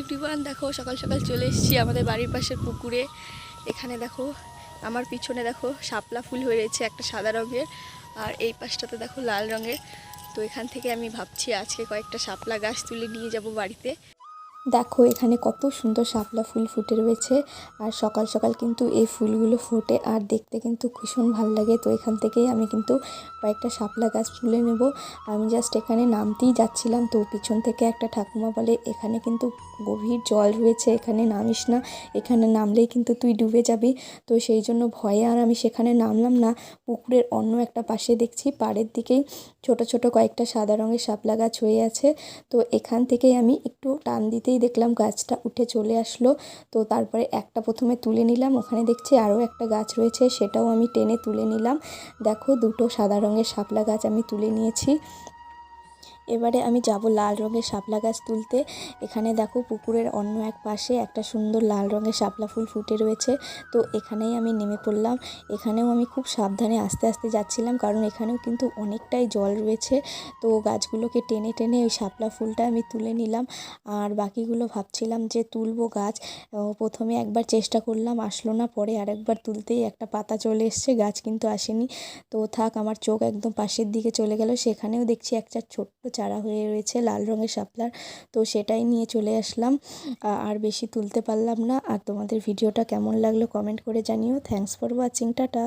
Everyone দেখো, সকাল সকাল চলে এসেছি আমাদের বাড়ির পাশের পুকুরে। এখানে দেখো, আমার পিছনে দেখো, শাপলা ফুল হয়ে রয়েছে একটা সাদা রঙের, আর এই পাশটাতে দেখো লাল রঙের। তো এখান থেকে আমি ভাবছি আজকে কয়েকটা শাপলা গাছ তুলে নিয়ে যাব বাড়িতে। দেখো এখানে কত সুন্দর শাপলা ফুল ফুটে রয়েছে। আর সকাল সকাল কিন্তু এই ফুলগুলো ফোটে আর দেখতে কিন্তু ভীষণ ভালো লাগে। তো এখান থেকেই আমি কিন্তু কয়েকটা শাপলা গাছ তুলে নেব। আমি জাস্ট এখানে নামতেই যাচ্ছিলাম। তো পিছন থেকে একটা ঠাকুমা বলে, এখানে কিন্তু গভীর জল রয়েছে, এখানে নামিস না। এখানে নামলেই কিন্তু তুই ডুবে যাবি। তো সেই জন্য ভয়ে আর আমি সেখানে নামলাম না। পুকুরের অন্য একটা পাশে দেখছি, পাড়ের দিকেই ছোট ছোট কয়েকটা সাদা রঙের শাপলা গাছ হয়ে আছে। তো এখান থেকেই আমি একটু টান দিতেই দেখলাম গাছটা উঠে চলে আসলো। তো তারপরে একটা প্রথমে তুলে নিলাম, ওখানে দেখছি আরও একটা গাছ রয়েছে, সেটাও আমি টেনে তুলে নিলাম। দেখো দুটো সাদা রঙের শাপলা গাছ আমি তুলে নিয়েছি। এবারে আমি যাব লাল রঙের শাপলা গাছ তুলতে। এখানে দেখো পুকুরের অন্য এক পাশে একটা সুন্দর লাল রঙের শাপলা ফুল ফুটে রয়েছে। তো এখানেই আমি নেমে পড়লাম। এখানেও আমি খুব সাবধানে আস্তে আস্তে যাচ্ছিলাম কারণ এখানেও কিন্তু অনেকটাই জল রয়েছে। তো গাছগুলোকে টেনে টেনে ওই শাপলা ফুলটা আমি তুলে নিলাম। আর বাকিগুলো ভাবছিলাম যে তুলবো গাছ। প্রথমে একবার চেষ্টা করলাম, আসলো না। পরে আরেকবার তুলতেই একটা পাতা চলে এসছে, গাছ কিন্তু আসেনি। তো থাক, আমার চোখ একদম পাশের দিকে চলে গেল। সেখানেও দেখছি একটা ছোট্ট চারা হয়ে রয়েছে লাল রঙের শাপলার। তো সেটাই নিয়ে চলে আসলাম। আর বেশি তুলতে পারলাম না। আর তোমাদের ভিডিওটা কেমন লাগল কমেন্ট করে জানিও। Thanks for watching tata.